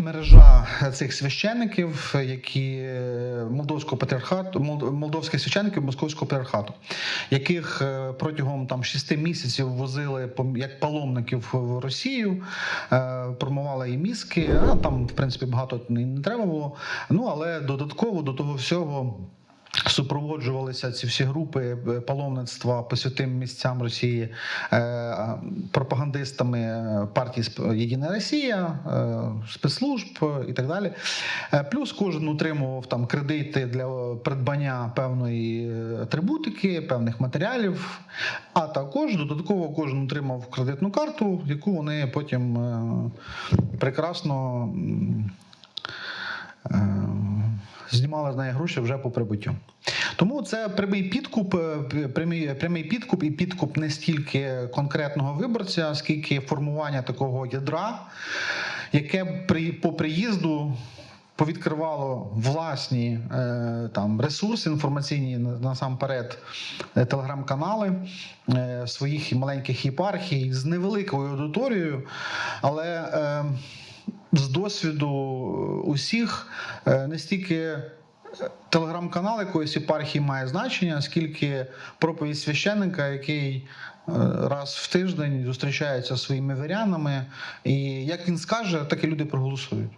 мережа цих священиків, які е, молдовського патріархату, мол- молдовських священників московського патріархату, яких е, протягом там шести місяців возили як паломників в Росію, промували і мізки. А там, в принципі, багато не треба було. Ну але додатково до того всього. Супроводжувалися ці всі групи е, паломництва по святим місцям Росії е, пропагандистами е, партії Єдина Росія, спецслужб і так далі. Плюс кожен утримував там кредити для придбання певної атрибутики, певних матеріалів. А також додатково кожен отримав кредитну карту, яку вони потім прекрасно. Знімали з неї гроші вже по прибуттю. Тому це прямий підкуп, е, прямий, прямий підкуп і підкуп не стільки конкретного виборця, скільки формування такого ядра, яке при, по приїзду. Повідкривало власні е, там ресурси інформаційні насамперед, е, телеграм-канали своїх маленьких єпархій з невеликою аудиторією, але досвіду усіх е, не стільки е, телеграм-канал якоїсь єпархії має значення, скільки проповідь священника, який е, раз в тиждень зустрічається зі своїми вірянами, і як він скаже, так і люди проголосують.